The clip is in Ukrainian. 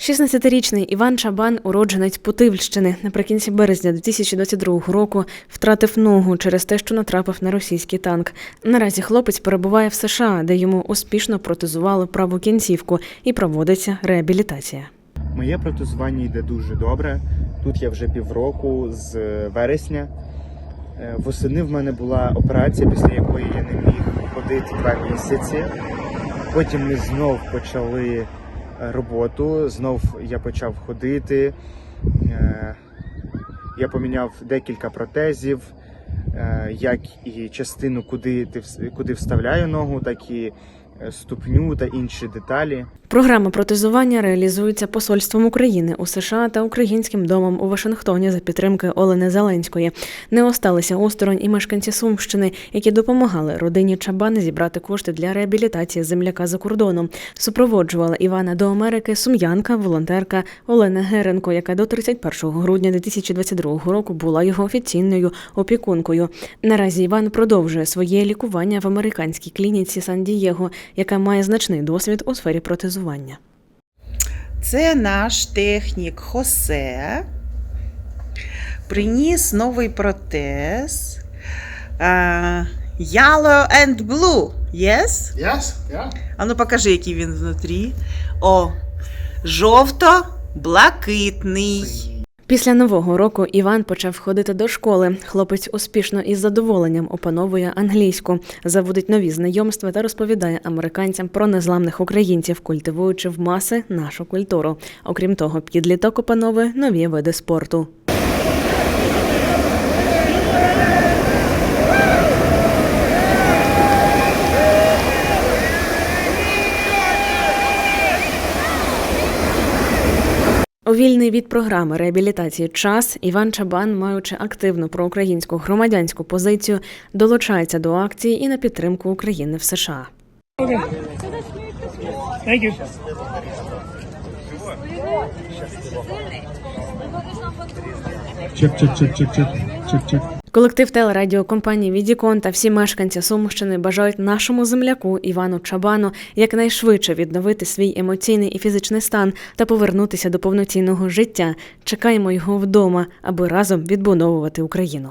16-річний Іван Чабан, уродженець Путивльщини, наприкінці березня 2022 року втратив ногу через те, що натрапив на російський танк. Наразі хлопець перебуває в США, де йому успішно протезували праву кінцівку і проводиться реабілітація. Моє протезування йде дуже добре. Тут я вже півроку з вересня. Е, Восени в мене була операція, після якої я не міг ходити два місяці. Потім ми знов почали е, роботу, знов я почав ходити. Е, Я поміняв декілька протезів, е, як і частину, куди, ти куди вставляю ногу, так і ступню та інші деталі. Програма протезування реалізується посольством України у США та українським домом у Вашингтоні за підтримки Олени Зеленської. Не осталися осторонь і мешканці Сумщини, які допомагали родині Чабан зібрати кошти для реабілітації земляка за кордоном. Супроводжувала Івана до Америки сум'янка, волонтерка Олена Геренко, яка до 31 грудня 2022 року була його офіційною опікункою. Наразі Іван продовжує своє лікування в американській клініці Сан-Дієго, яка має значний досвід у сфері протезування. Це наш технік Хосе. Приніс новий протез. Uh, yellow and blue. Yes? Yes, yeah. А ну покажи, який він внутрі. О, жовто-блакитний. Після нового року Іван почав ходити до школи. Хлопець успішно і з задоволенням опановує англійську, заводить нові знайомства та розповідає американцям про незламних українців, культивуючи в маси нашу культуру. Окрім того, підліток опановує нові види спорту. У вільний від програми реабілітації час Іван Чабан, маючи активну проукраїнську громадянську позицію, долучається до акції і на підтримку України в США. Thank you. Check, check, check, check, check, check, check. Колектив телерадіокомпанії Відікон та всі мешканці Сумщини бажають нашому земляку Івану Чабану якнайшвидше відновити свій емоційний і фізичний стан та повернутися до повноцінного життя. Чекаємо його вдома, аби разом відбудовувати Україну.